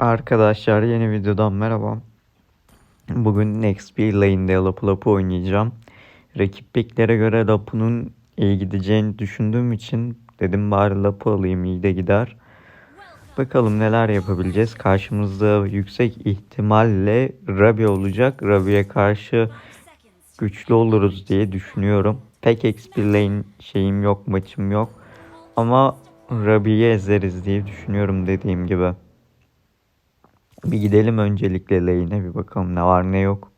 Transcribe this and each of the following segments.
Arkadaşlar yeni videodan merhaba. Bugün bir lane'de Lapu Lapu oynayacağım. Rakip picklere göre Lapu'nun iyi gideceğini düşündüğüm için dedim bari Lapu alayım iyi de gider. Bakalım neler yapabileceğiz. Karşımızda yüksek ihtimalle Rabi olacak. Rabi'ye karşı güçlü oluruz diye düşünüyorum. Pek XP lane şeyim yok, maçım yok. Ama Rabi'yi ezeriz diye düşünüyorum dediğim gibi. Bir gidelim öncelikle lane'e bir bakalım ne var ne yok.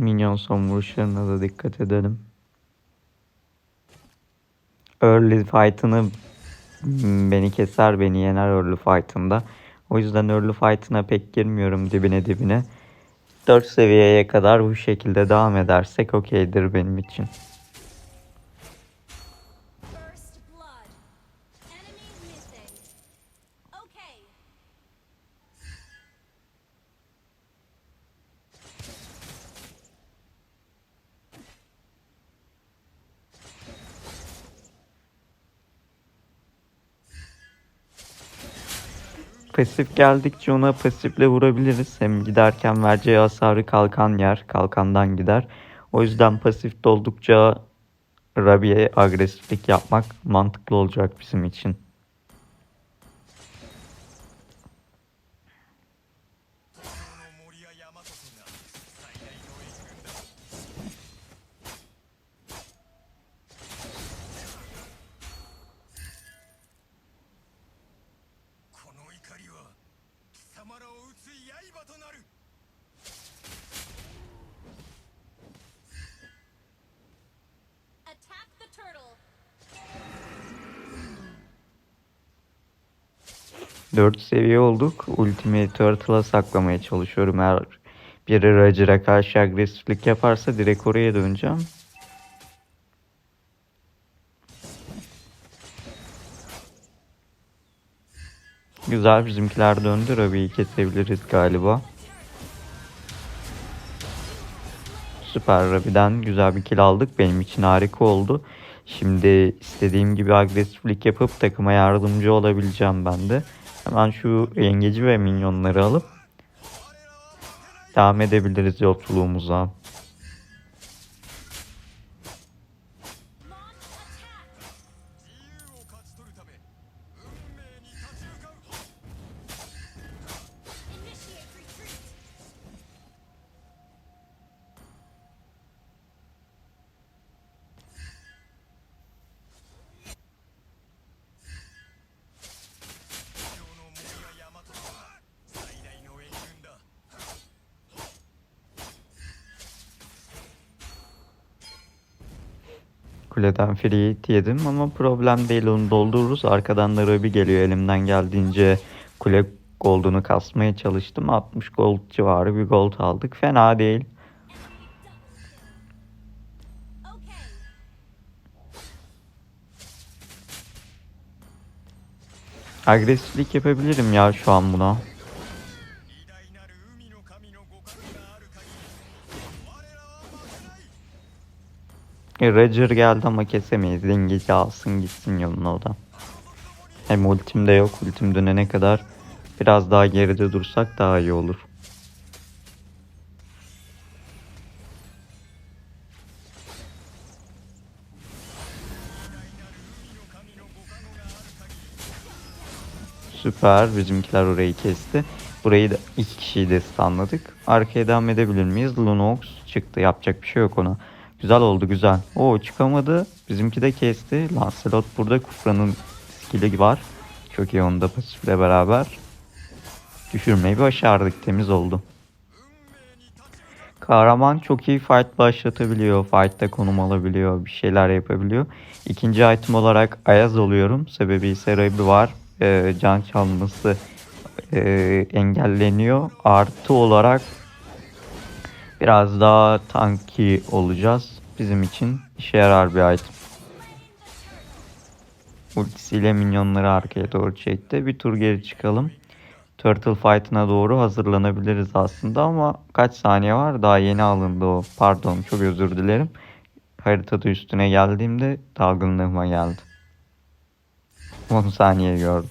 Minyon son vuruşlarına da dikkat edelim. Early fight'ını beni keser beni yener early fight'ında. O yüzden early fight'ına pek girmiyorum dibine dibine. 4 seviyeye kadar bu şekilde devam edersek okeydir benim için. Pasif geldikçe ona pasifle vurabiliriz. Hem giderken vereceği hasarı kalkan yer. Kalkandan gider. O yüzden pasif oldukça Rabi'ye agresiflik yapmak mantıklı olacak bizim için. 様らを撃つ刃となる Attack the turtle. 4 seviye olduk. Ultimate Turtle'a saklamaya çalışıyorum. Eğer biri Roger'a karşı agresiflik yaparsa direkt oraya döneceğim. Güzel bizimkiler döndü. Rabi'yi kesebiliriz galiba. Süper Rabi'den güzel bir kill aldık. Benim için harika oldu. Şimdi istediğim gibi agresiflik yapıp takıma yardımcı olabileceğim ben de. Hemen şu yengeci ve minyonları alıp devam edebiliriz yolculuğumuza. Kuleden free hit yedim ama problem değil onu doldururuz. Arkadan da Ruby geliyor elimden geldiğince kule gold'unu kasmaya çalıştım. 60 gold civarı bir gold aldık. Fena değil. Agresiflik yapabilirim ya şu an buna. Roger geldi ama kesemeyiz. Dengeci alsın gitsin yoluna o da. Hem ultim de yok. Ultim dönene kadar biraz daha geride dursak daha iyi olur. Süper. Bizimkiler orayı kesti. Burayı da iki kişiyi de stunladık. Arkaya devam edebilir miyiz? Lunox çıktı. Yapacak bir şey yok ona. Güzel oldu güzel. O çıkamadı. Bizimki de kesti. Lancelot burada Kufra'nın skill'i var. Çok iyi onda pasifle beraber. Düşürmeyi başardık. Temiz oldu. Kahraman çok iyi fight başlatabiliyor. Fight'ta konum alabiliyor. Bir şeyler yapabiliyor. İkinci item olarak Ayaz oluyorum. Sebebi ise Rabi var. Ee, can çalması e, engelleniyor. Artı olarak biraz daha tanki olacağız. Bizim için işe yarar bir item. ultisiyle minyonları arkaya doğru çekti. Bir tur geri çıkalım. Turtle Fight'ına doğru hazırlanabiliriz aslında ama kaç saniye var? Daha yeni alındı o. Pardon çok özür dilerim. Haritada üstüne geldiğimde dalgınlığıma geldi. 10 saniye gördüm.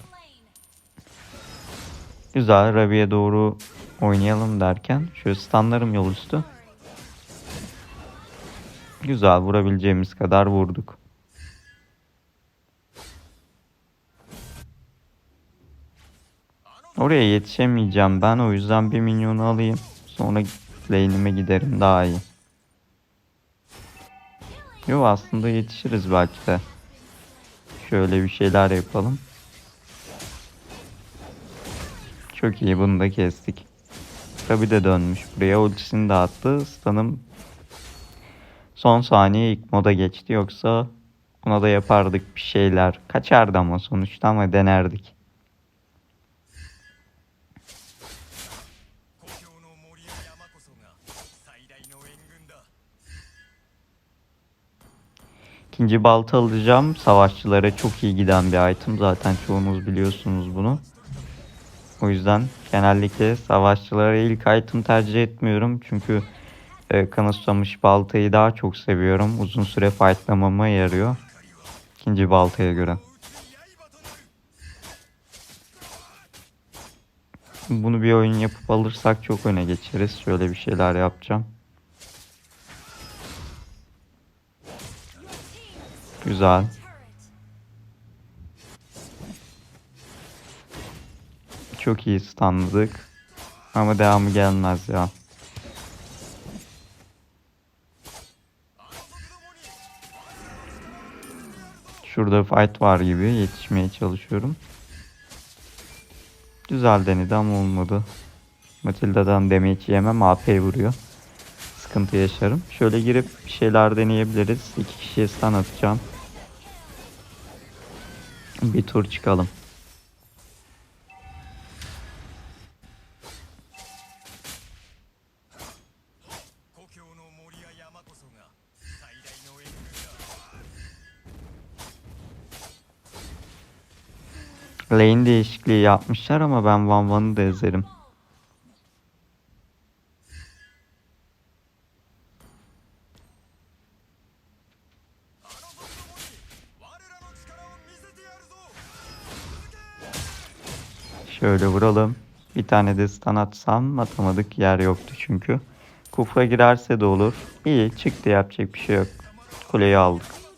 Güzel Rabi'ye doğru oynayalım derken şöyle stunlarım yol üstü. Güzel vurabileceğimiz kadar vurduk. Oraya yetişemeyeceğim ben o yüzden bir minyonu alayım. Sonra lane'ime giderim daha iyi. Yo aslında yetişiriz belki de. Şöyle bir şeyler yapalım. Çok iyi bunu da kestik. Kabi de dönmüş buraya. Ultisini de attı. Stanım son saniye ilk moda geçti. Yoksa ona da yapardık bir şeyler. Kaçardı ama sonuçta ama denerdik. İkinci balta alacağım. Savaşçılara çok iyi giden bir item. Zaten çoğunuz biliyorsunuz bunu. O yüzden genellikle savaşçılara ilk item tercih etmiyorum. Çünkü e, kanı susamış baltayı daha çok seviyorum. Uzun süre fightlamama yarıyor. İkinci baltaya göre. Bunu bir oyun yapıp alırsak çok öne geçeriz. Şöyle bir şeyler yapacağım. Güzel. Çok iyi stunladık. Ama devamı gelmez ya. Şurada fight var gibi yetişmeye çalışıyorum. Güzel denedi ama olmadı. Matilda'dan damage yemem AP vuruyor. Sıkıntı yaşarım. Şöyle girip bir şeyler deneyebiliriz. İki kişiye stun atacağım. Bir tur çıkalım. Lane değişikliği yapmışlar ama ben Van Van'ı da ezerim. Şöyle vuralım. Bir tane de stun atsam atamadık yer yoktu çünkü. Kufa girerse de olur. İyi çıktı yapacak bir şey yok. Kuleyi aldık.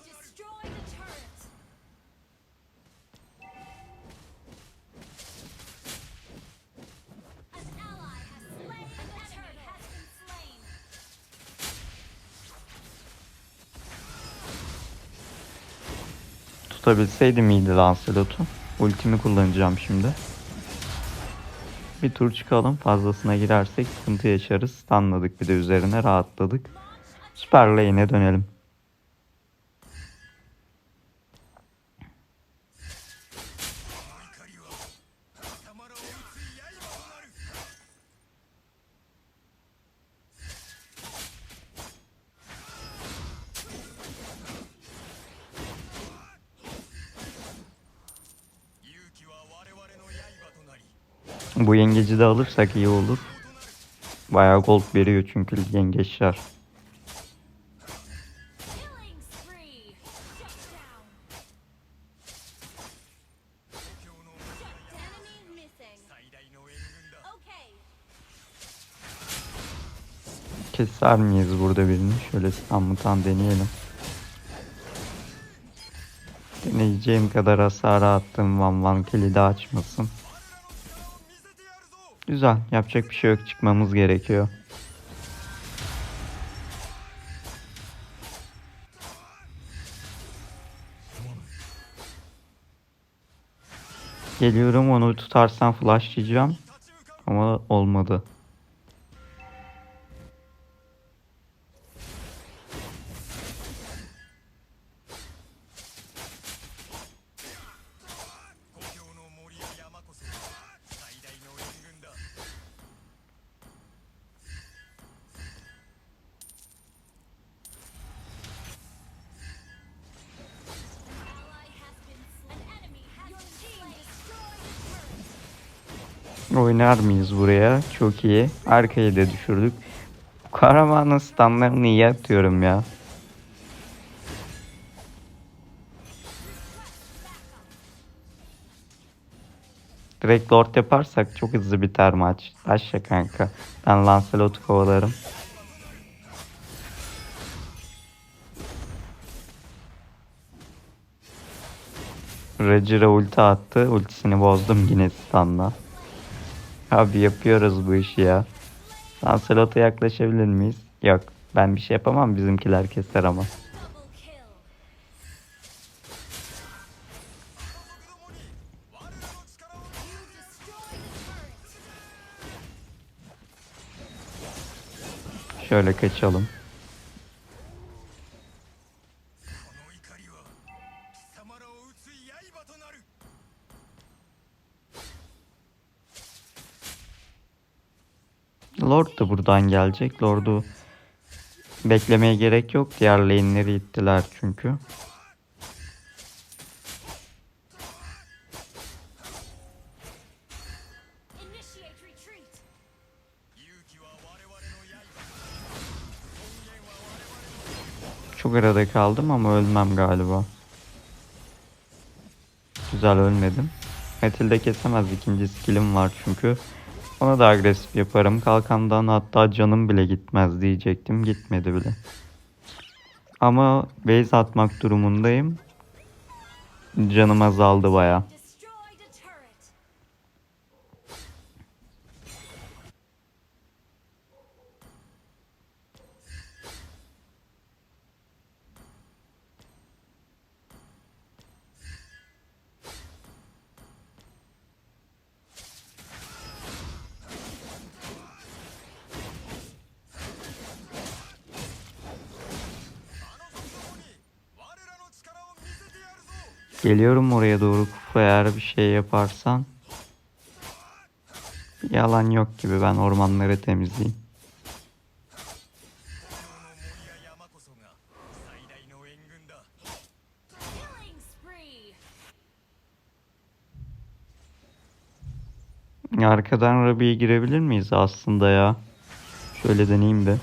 Tutabilseydim iyiydi Lancelot'u. Ultimi kullanacağım şimdi. Bir tur çıkalım. Fazlasına girersek sıkıntı yaşarız. Stunladık bir de üzerine rahatladık. Süper lane'e dönelim. Bu yengeci de alırsak iyi olur. Bayağı gold veriyor çünkü yengeçler. keser miyiz burada birini? Şöyle sammutan deneyelim. Deneyeceğim kadar hasar attım. Van Van kilidi açmasın güzel. Yapacak bir şey yok. Çıkmamız gerekiyor. Geliyorum onu tutarsan flashlayacağım. Ama olmadı. Oynar mıyız buraya? Çok iyi. Arkayı da düşürdük. Karaman'ın standlarını iyi atıyorum ya. Direkt lord yaparsak çok hızlı biter maç. Taşla kanka. Ben Lancelot'u kovalarım. Roger'a ulti attı. Ultisini bozdum yine stunla. Abi yapıyoruz bu işi ya. Lancelot'a yaklaşabilir miyiz? Yok. Ben bir şey yapamam. Bizimkiler keser ama. Double kill. Lord da buradan gelecek. Lord'u beklemeye gerek yok. Diğer lane'leri ittiler çünkü. Çok arada kaldım ama ölmem galiba. Güzel ölmedim. Metilde kesemez ikinci skillim var çünkü. Ona da agresif yaparım. Kalkandan hatta canım bile gitmez diyecektim. Gitmedi bile. Ama base atmak durumundayım. Canım azaldı baya. Geliyorum oraya doğru Kufu eğer bir şey yaparsan. Yalan yok gibi ben ormanları temizleyeyim. Arkadan Rabi'ye girebilir miyiz aslında ya? Şöyle deneyeyim de.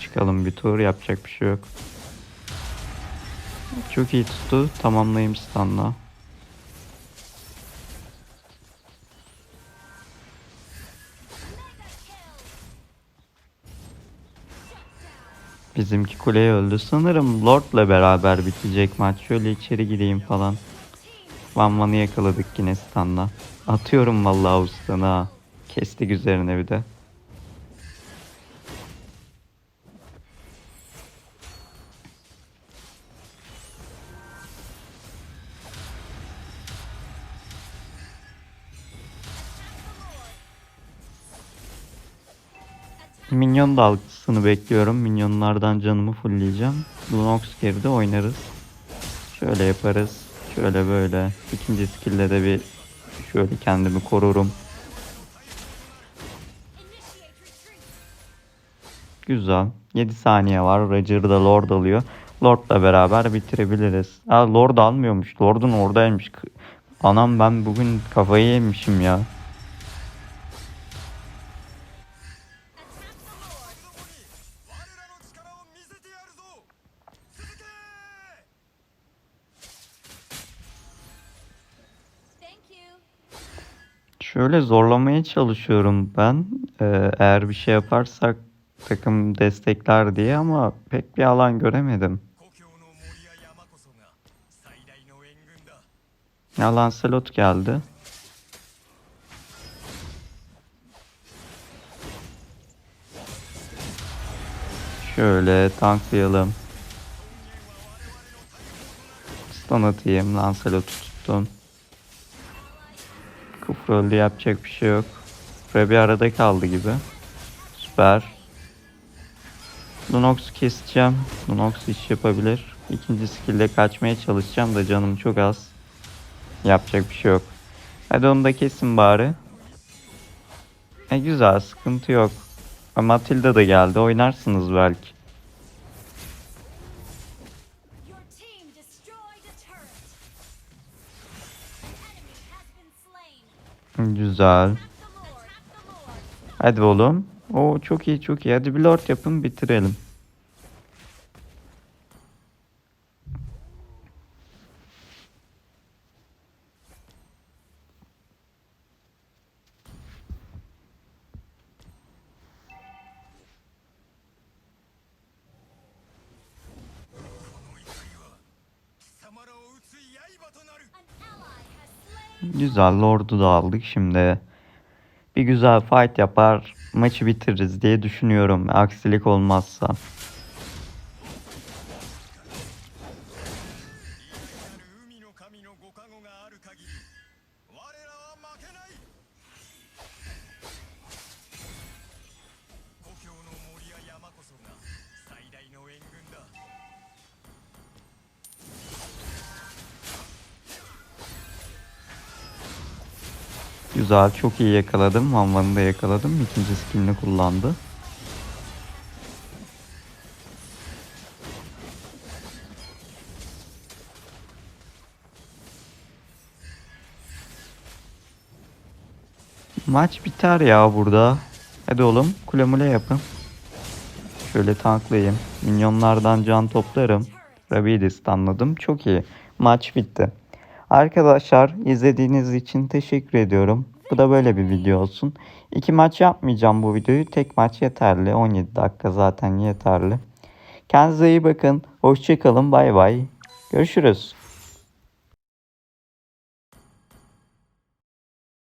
Çıkalım bir tur yapacak bir şey yok. Çok iyi tuttu. Tamamlayayım stunla. Bizimki kuleye öldü. Sanırım Lord'la beraber bitecek maç. Şöyle içeri gireyim falan. Van Van'ı yakaladık yine stunla. Atıyorum vallahi ustanı ha. Kestik üzerine bir de. Minyon dalgasını bekliyorum. Minyonlardan canımı fullleyeceğim. Lunox geride oynarız. Şöyle yaparız. Şöyle böyle. İkinci skill'de de bir şöyle kendimi korurum. Güzel. 7 saniye var. Roger da Lord alıyor. Lord'la beraber bitirebiliriz. Aa, Lord almıyormuş. Lord'un oradaymış. Anam ben bugün kafayı yemişim ya. Şöyle zorlamaya çalışıyorum ben. Eğer bir şey yaparsak takım destekler diye ama pek bir alan göremedim. Ya Lancelot geldi. Şöyle tanklayalım. Stun atayım. Lancelot'u tuttum. Öldü yapacak bir şey yok. Buraya bir arada kaldı gibi. Süper. Lunox'u keseceğim. Lunox iş yapabilir. İkinci skill'de kaçmaya çalışacağım da canım çok az. Yapacak bir şey yok. Hadi onu da kesin bari. E güzel sıkıntı yok. Matilda da geldi oynarsınız belki. Güzel. Hadi oğlum. Oo çok iyi çok iyi. Hadi bir lord yapın bitirelim.「Güzel lord'u da aldık şimdi. Bir güzel fight yapar maçı bitiririz diye düşünüyorum. Aksilik olmazsa. Güzel çok iyi yakaladım. Van Van'ı da yakaladım. İkinci skillini kullandı. Maç biter ya burada. Hadi oğlum kule mule yapın. Şöyle tanklayayım. Minyonlardan can toplarım. Rabidis anladım. Çok iyi. Maç bitti. Arkadaşlar izlediğiniz için teşekkür ediyorum. Bu da böyle bir video olsun. İki maç yapmayacağım bu videoyu. Tek maç yeterli. 17 dakika zaten yeterli. Kendinize iyi bakın. Hoşçakalın. Bay bay. Görüşürüz.